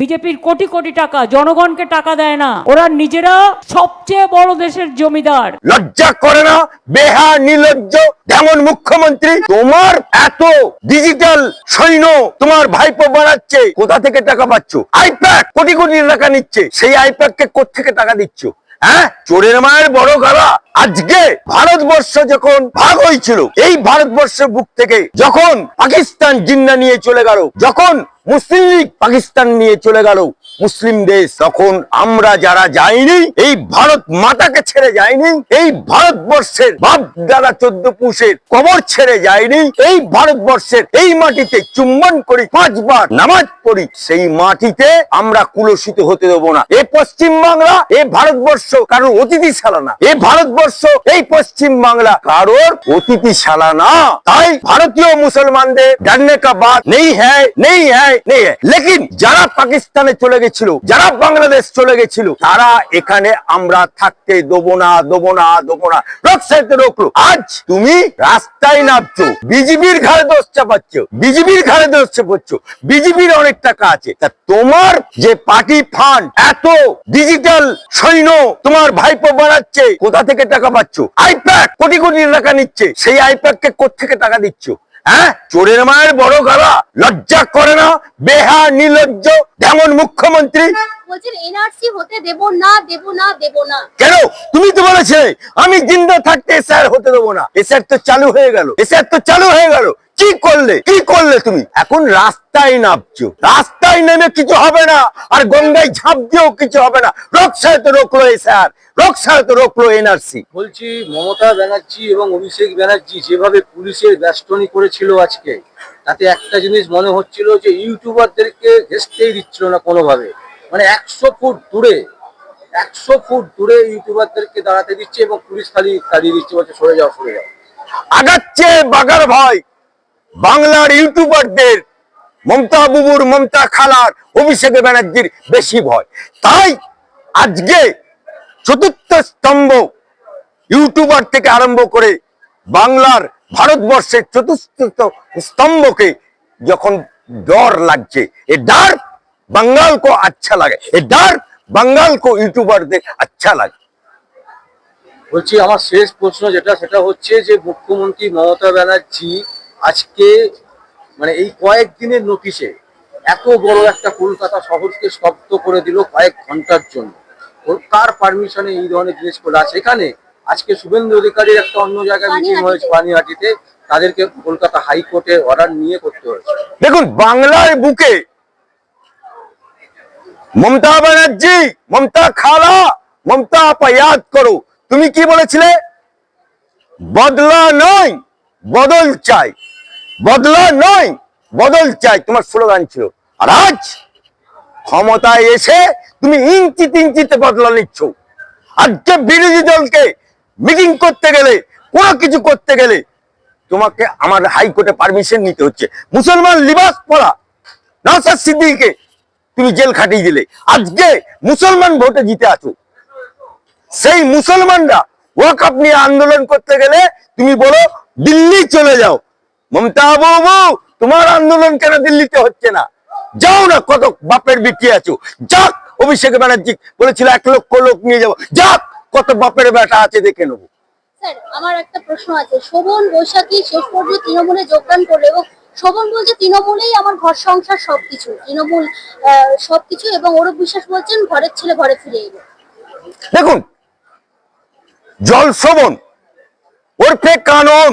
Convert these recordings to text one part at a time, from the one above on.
বিজেপির কোটি কোটি টাকা, জনগণকে টাকা দেয় না। ওরা নিজেরা সবচেয়ে বড় দেশের জমিদার। লজ্জা করে না? বেহা নির্লজ্জ, যেমন মুখ্যমন্ত্রী, তোমার এত ডিজিটাল সৈন্য তোমার ভাইপো বানাচ্ছে, কোথা থেকে টাকা পাচ্ছ? আইপ্যাক কোটি কোটি টাকা নিচ্ছে, সেই আইপ্যাক কে থেকে টাকা দিচ্ছ? হ্যাঁ? চোরের মায়ের বড় গলা। আজকে ভারতবর্ষ যখন ভাগ হয়েছিল, এই ভারতবর্ষের বুক থেকে যখন পাকিস্তান জিন্না নিয়ে চলে গেল, যখন মুসলিম লীগ পাকিস্তান নিয়ে চলে গেল। মুসলিম দেশ তখন আমরা যারা যাইনি, এই ভারত মাতাকে ছেড়ে যায়নি এই ভারতবর্ষের বাপ দাদা চোদ্দ পুষের কবর ছেড়ে যায়নি এই ভারতবর্ষের এই মাটিতে চুম্বন করি, পাঁচবার নামাজ পড়ি, সেই মাটিতে আমরা কুলসিত হতে দেবো না। এ পশ্চিম বাংলা এ ভারতবর্ষ কারোর অতিথিশালা না। এ ভারতবর্ষ, এই পশ্চিম বাংলা কারোর অতিথিশালা না। তাই ভারতীয় মুসলমানদের ডান্নে কা বাত, নেই হ্যায় নেই হ্যায় নেই হ্যায়। লেকিন যারা পাকিস্তানে চলে গেছিল, যারা বাংলাদেশ চলে গেছিল, তারা এখানে আমরা থাকতে দেবো না দেবো না দেবো না। রক্ষাইতে রোকলো আজ তুমি রাস্তায় নামছো বিজেপির ঘাড়ে দোষ চাপাচ্ছ বিজেপির ঘাড়ে দোষ চাপাচ্ছ বিজেপির অনেক টাকা আছে। তা তোমার যে পার্টি ফান্ড, এত ডিজিটাল সৈন্য তোমার ভাইপো বানাচ্ছে, কোথা থেকে টাকা পাচ্ছ? আইপ্যাক কোটি কোটি টাকা নিচ্ছে, সেই আইপ্যাক কে থেকে টাকা দিচ্ছ? হ্যাঁ? চোরের মায়ের বড় গলা লজ্জা করে না? বেহা নির্লজ্জ যেমন মুখ্যমন্ত্রী। বলছেন এনআরসি হতে দেব না দেব না দেব না। কেন? তুমি তো বলেছে আমি জিন্দা থাকতে স্যার হতে দেবো না। এসআর তো চালু হয়ে গেল। এসআর তো চালু হয়ে গেল। কি করলে? কি করলে তুমি? এখন রাস্তায় নামছো। রাস্তায় নেমে কিছু হবে না। আর গঙ্গায় ঝাঁপ দিয়েও কিছু হবে না। রক্ষায় তো রোকলো এসআর রক্ষায় তো রোকলো এনআরসি বলছি মমতা ব্যানার্জি এবং অভিষেক ব্যানার্জি যেভাবে পুলিশের ব্যস্তনী করেছিল আজকে তাতে একটা জিনিস মনে হচ্ছিল যে ইউটিউবারদেরকে ঘেসতেই দিচ্ছিল না কোনোভাবে। মানে একশো ফুট দূরে একশো ফুট দূরে ইউটিউবারদেরকে দাঁড়াতে দিচ্ছে এবং পুলিশ খালি দাঁড়িয়ে দিচ্ছে বলছে সরে যাও সরে যাও। আগাচ্ছে বাগার ভয়। বাংলার ইউটিউবারদের মমতা বুবুর, মমতা খালার, অভিষেক ব্যানার্জির বেশি ভয়। তাই আজকে চতুর্থ স্তম্ভ ইউটিউবার থেকে আরম্ভ করে বাংলার ভারতবর্ষের চতুর্থ স্তম্ভকে যখন ডর লাগছে, এ ডার বাঙ্গাল কো আচ্ছা লাগে, এ ডার বাঙ্গাল কো ইউটিউবারদের আচ্ছা লাগে। বলছি, আমার শেষ প্রশ্ন যেটা, সেটা হচ্ছে যে মুখ্যমন্ত্রী মমতা ব্যানার্জী আজকে মানে এই কয়েকদিনের নোটিশে এত বড় একটা কলকাতা শহরকে স্তব্ধ করে দিল কয়েক ঘণ্টার জন্য। কার পারমিশনে এই ধরনের জিনিস করল আর সেখানে আজকে শুভেন্দু অধিকারীর একটা অন্য জায়গায় মিটিং হয়েছে পানিহাটিতে। তাদেরকে কলকাতা হাইকোর্টের অর্ডার নিয়ে করতে হয়েছে। দেখুন বাংলার বুকে মমতা ব্যানার্জি মমতা খালা মমতা আপা ইয়াদ করো। তুমি কি বলেছিলে? বদলা নয় বদল চাই। বদলা নয়, বদল চাই, তোমার স্লোগান ছিল। আর আজ ক্ষমতায় এসে তুমি ইঞ্চিতে ইঞ্চিতে বদলা নিচ্ছ। আজকে বিরোধী দলকে মিটিং করতে গেলে, কোনো কিছু করতে গেলে তোমাকে আমার হাইকোর্টে পারমিশন নিতে হচ্ছে। মুসলমান লিবাস পরা নওসাদ সিদ্দিকে তুমি জেল খাটিয়ে দিলে। আজকে মুসলমান ভোটে জিতে আছো। সেই মুসলমানরা ওয়াকআপ নিয়ে আন্দোলন করতে গেলে তুমি বলো, দিল্লি চলে যাও। মমতা বাবু তোমার আন্দোলন কেন দিল্লিতে হচ্ছে না? যাও না কত বাপের বিটি আছো। যাক অভিষেক ব্যানার্জি বলেছিল এক লক্ষ লোক নিয়ে যাব। যাক কত বাপের বেটা আছে দেখে নেব। আমার একটা প্রশ্ন আছে। শোভন বৈশাখী শেষ পর্যন্ত তৃণমূলে যোগদান করল এবং শোভন বলছে তৃণমূলেই আমার ঘর সংসার সবকিছু। তৃণমূল সবকিছু এবং অরূপ বিশ্বাস বলছেন ঘরের ছেলে ঘরে ফিরে এলো। দেখুন জল শোভন ওরফে কানন।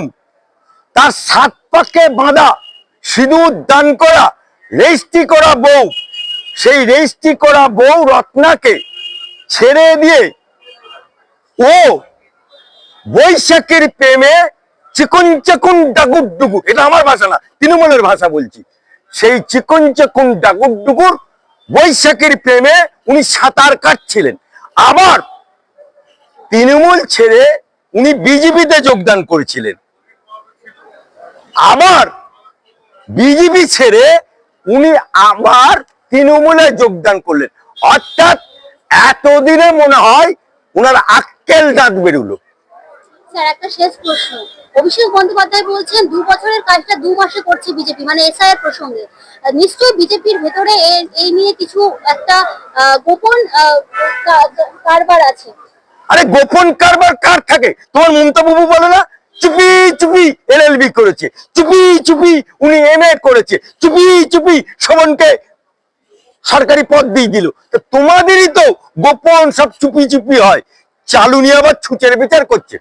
তার সাত পাকে বাঁধা, সিঁদুর দান করা, রেজিস্ট্রি করা বউ। সেই রেজিস্ট্রি করা বউ রত্নাকে ছেড়ে দিয়ে ও বৈশাখের প্রেমে চিকন চাকুন ডাকুর ডুকুর এটা আমার ভাষা না, তৃণমূলের ভাষা বলছি। সেই চিকন চাকুন ডাকুর ডুকুর বৈশাখের প্রেমে উনি সাঁতার কাটছিলেন। আবার তৃণমূল ছেড়ে উনি বিজেপিতে যোগদান করেছিলেন। আবার বিজেপি ছেড়ে উনি আবার তৃণমূলে যোগদান করলেন। অর্থাৎ এতদিনে মনে হয় ওনার আক্কেল দাঁত বেরুলো। স্যার একটা শেষ প্রশ্ন। অভিষেক বন্দ্যোপাধ্যায় বলছেন দু বছরের কাজটা দু মাসে করছে বিজেপি। মানে এসআইয়ের প্রসঙ্গে। নিশ্চয়ই বিজেপির ভেতরে এই নিয়ে কিছু একটা গোপন কারবার আছে। আরে গোপন কারবার কার থাকে? তোমার মমতা বাবু বলে না? চুপি চুপি এলএলবি করেছে। চুপি চুপি উনি এমএ করেছে। চুপি চুপি শোভনকে সরকারি পদ দিয়ে দিল। তো তোমাদেরই তো গোপন সব চুপি চুপি হয়। চালু নিয়ে আবার ছুচের বিচার করছে।